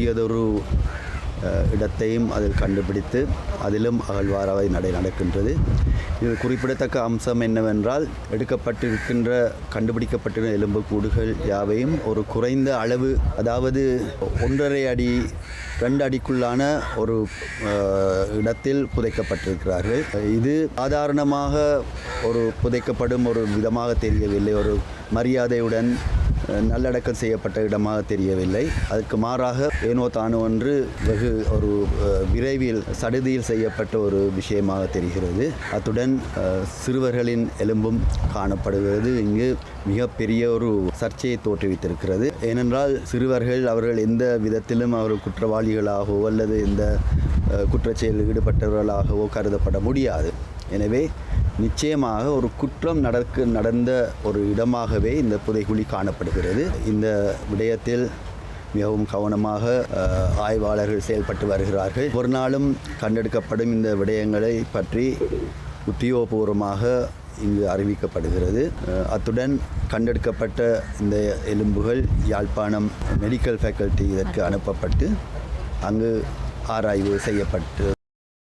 புதியதொரு இடத்தையும் அதில் கண்டுபிடித்து அதிலும் அகழ்வாராய் நடை நடக்கின்றது. இது குறிப்பிடத்தக்க அம்சம் என்னவென்றால் எடுக்கப்பட்டிருக்கின்ற கண்டுபிடிக்கப்பட்டிருக்கிற எலும்புக்கூடுகள் யாவையும் ஒரு குறைந்த அளவு அதாவது ஒன்றரை அடி ரெண்டு அடிக்குள்ளான ஒரு இடத்தில் புதைக்கப்பட்டிருக்கிறார்கள். இது சாதாரணமாக ஒரு புதைக்கப்படும் ஒரு விதமாக தெரியவில்லை. ஒரு மரியாதையுடன் நல்லடக்கம் செய்யப்பட்ட இடமாக தெரியவில்லை. அதுக்கு மாறாக ஏனோ தானோ ஒன்று வெகு ஒரு விரைவில் சடுதியில் செய்யப்பட்ட ஒரு விஷயமாக தெரிகிறது. அத்துடன் சிறுவர்களின் எலும்பும் காணப்படுகிறது. இங்கு மிகப்பெரிய ஒரு சர்ச்சையை தோற்றுவித்திருக்கிறது. ஏனென்றால் சிறுவர்கள் அவர்கள் எந்த விதத்திலும் அவர்கள் குற்றவாளிகளாகவோ அல்லது எந்த குற்றச்செயலில் ஈடுபட்டவர்களாகவோ கருதப்பட முடியாது. எனவே நிச்சயமாக ஒரு குற்றம் நடக்க நடந்த ஒரு இடமாகவே இந்த புதைகுழி காணப்படுகிறது. இந்த விடயத்தில் மிகவும் கவனமாக ஆய்வாளர்கள் செயல்பட்டு வருகிறார்கள். ஒரு நாளும் கண்டெடுக்கப்படும் இந்த விடயங்களை பற்றி உத்தியோகபூர்வமாக இங்கு அறிவிக்கப்படுகிறது. அத்துடன் கண்டெடுக்கப்பட்ட இந்த எலும்புகள் யாழ்ப்பாணம் மெடிக்கல் ஃபேக்கல்ட்டி இதற்கு அனுப்பப்பட்டு அங்கு ஆராய்வு செய்யப்பட்டு